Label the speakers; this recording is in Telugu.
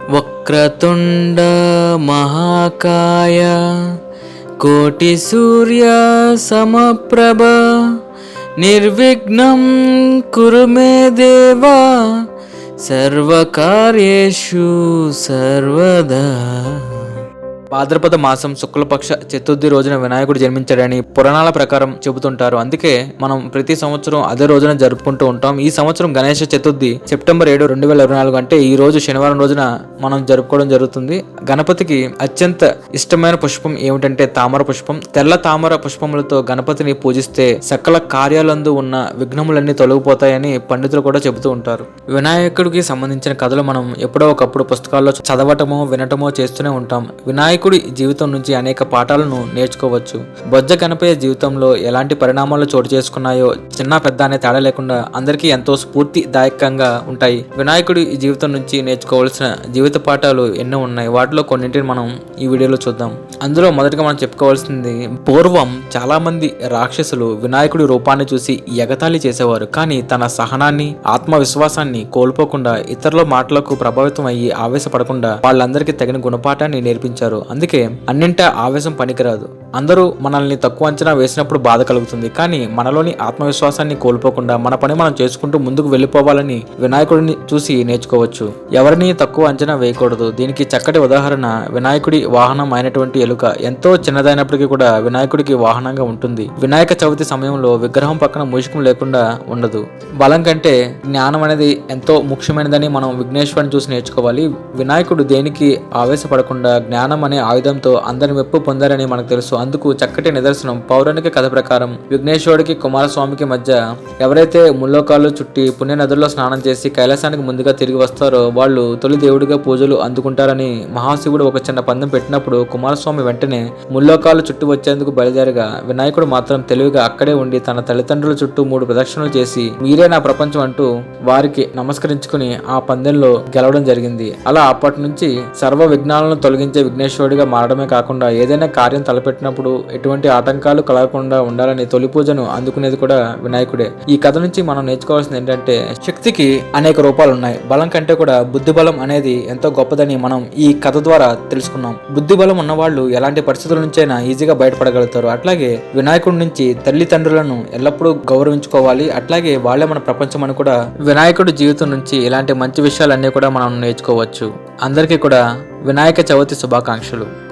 Speaker 1: वक्रतुण्ड वक्रतुण्डमहाकाय कोटिसूर्यसमप्रभ निर्विघ्नं कुरु मे देव सर्वकार्येषु सर्वदा। భాద్రపద మాసం శుక్లపక్ష చతుర్థి రోజున వినాయకుడు జన్మించాడని పురాణాల ప్రకారం చెబుతుంటారు. అందుకే మనం ప్రతి సంవత్సరం అదే రోజున జరుపుకుంటూ ఉంటాం. ఈ సంవత్సరం గణేష చతుర్థి సెప్టెంబర్ ఏడు రెండు వేల ఇరవై నాలుగు అంటే ఈ రోజు శనివారం రోజున మనం జరుపుకోవడం జరుగుతుంది. గణపతికి అత్యంత ఇష్టమైన పుష్పం ఏమిటంటే తామర పుష్పం. తెల్ల తామర పుష్పములతో గణపతిని పూజిస్తే సకల కార్యాలందు ఉన్న విఘ్నములన్నీ తొలగిపోతాయని పండితులు కూడా చెబుతూ ఉంటారు. వినాయకుడికి సంబంధించిన కథలు మనం ఎప్పుడో ఒకప్పుడు పుస్తకాల్లో చదవటమో వినటమో చేస్తూనే ఉంటాం. వినాయక వినాయకుడి జీవితం నుంచి అనేక పాఠాలను నేర్చుకోవచ్చు. బొజ్జ కనపయ్య జీవితంలో ఎలాంటి పరిణామాలు చోటు చేసుకున్నాయో చిన్న పెద్ద అనే తేడా లేకుండా అందరికీ ఎంతో స్ఫూర్తిదాయకంగా ఉంటాయి. వినాయకుడి జీవితం నుంచి నేర్చుకోవాల్సిన జీవిత పాఠాలు ఎన్నో ఉన్నాయి. వాటిలో కొన్నింటిని మనం ఈ వీడియోలో చూద్దాం. అందులో మొదటగా మనం చెప్పుకోవాల్సింది పూర్వం చాలా మంది రాక్షసులు వినాయకుడి రూపాన్ని చూసి ఎగతాళి చేసేవారు. కానీ తన సహనాన్ని ఆత్మవిశ్వాసాన్ని కోల్పోకుండా ఇతరుల మాటలకు ప్రభావితం అయ్యి ఆవేశపడకుండా వాళ్ళందరికీ తగిన గుణపాఠాన్ని నేర్పించారు. అందుకే అన్నింటా ఆవేశం పనికిరాదు. అందరూ మనల్ని తక్కువ అంచనా వేసినప్పుడు బాధ కలుగుతుంది. కానీ మనలోని ఆత్మవిశ్వాసాన్ని కోల్పోకుండా మన పని మనం చేసుకుంటూ ముందుకు వెళ్ళిపోవాలని వినాయకుడిని చూసి నేర్చుకోవచ్చు. ఎవరిని తక్కువ అంచనా వేయకూడదు. దీనికి చక్కటి ఉదాహరణ వినాయకుడి వాహనం అయినటువంటి ఎలుక. ఎంతో చిన్నదైనప్పటికీ కూడా వినాయకుడికి వాహనంగా ఉంటుంది. వినాయక చవితి సమయంలో విగ్రహం పక్కన మూషికం లేకుండా ఉండదు. బలం కంటే జ్ఞానం అనేది ఎంతో ముఖ్యమైనదని మనం విఘ్నేశ్వరుని చూసి నేర్చుకోవాలి. వినాయకుడు దేనికి ఆవేశపడకుండా జ్ఞానం అనే ఆయుధంతో అందరి మెప్పు పొందారని మనకు తెలుసు. అందుకు చక్కటి నిదర్శనం. పౌరాణిక కథ ప్రకారం విఘ్నేశ్వరుడికి కుమారస్వామికి మధ్య ఎవరైతే ముల్లోకాలు చుట్టి పుణ్య నదుల్లో స్నానం చేసి కైలాసానికి ముందుగా తిరిగి వస్తారో వాళ్ళు తొలి దేవుడిగా పూజలు అందుకుంటారని మహాశివుడు ఒక చిన్న పందెం పెట్టినప్పుడు కుమారస్వామి వెంటనే ముల్లోకాలు చుట్టూ వచ్చేందుకు బయలుదేరగా వినాయకుడు మాత్రం తెలివిగా అక్కడే ఉండి తన తల్లిదండ్రుల చుట్టూ మూడు ప్రదక్షిణలు చేసి మీరే నా ప్రపంచం అంటూ వారికి నమస్కరించుకుని ఆ పందెంలో గెలవడం జరిగింది. అలా అప్పటి నుంచి సర్వ విఘ్నాలను తొలగించే విఘ్నేశ్వరుడిగా మారడమే కాకుండా ఏదైనా కార్యం తలపెట్టినప్పుడు ఎటువంటి ఆటంకాలు కలగకుండా ఉండాలని తొలి పూజను అందుకునేది కూడా వినాయకుడే. ఈ కథ నుంచి మనం నేర్చుకోవాల్సింది ఏంటంటే శక్తికి అనేక రూపాలు ఉన్నాయి బలం కంటే కూడా బుద్ధి బలం అనేది ఎంతో గొప్పదని మనం ఈ కథ ద్వారా తెలుసుకున్నాం. బుద్ధి బలం ఉన్నవాళ్ళు ఎలాంటి పరిస్థితుల నుంచైనా ఈజీగా బయటపడగలుగుతారు. అట్లాగే వినాయకుడి నుంచి తల్లిదండ్రులను ఎల్లప్పుడూ గౌరవించుకోవాలి. అట్లాగే వాళ్ళే మన ప్రపంచం అని కూడా వినాయకుడి జీవితం నుంచి ఇలాంటి మంచి విషయాలన్నీ కూడా మనం నేర్చుకోవచ్చు. అందరికీ కూడా వినాయక చవితి శుభాకాంక్షలు.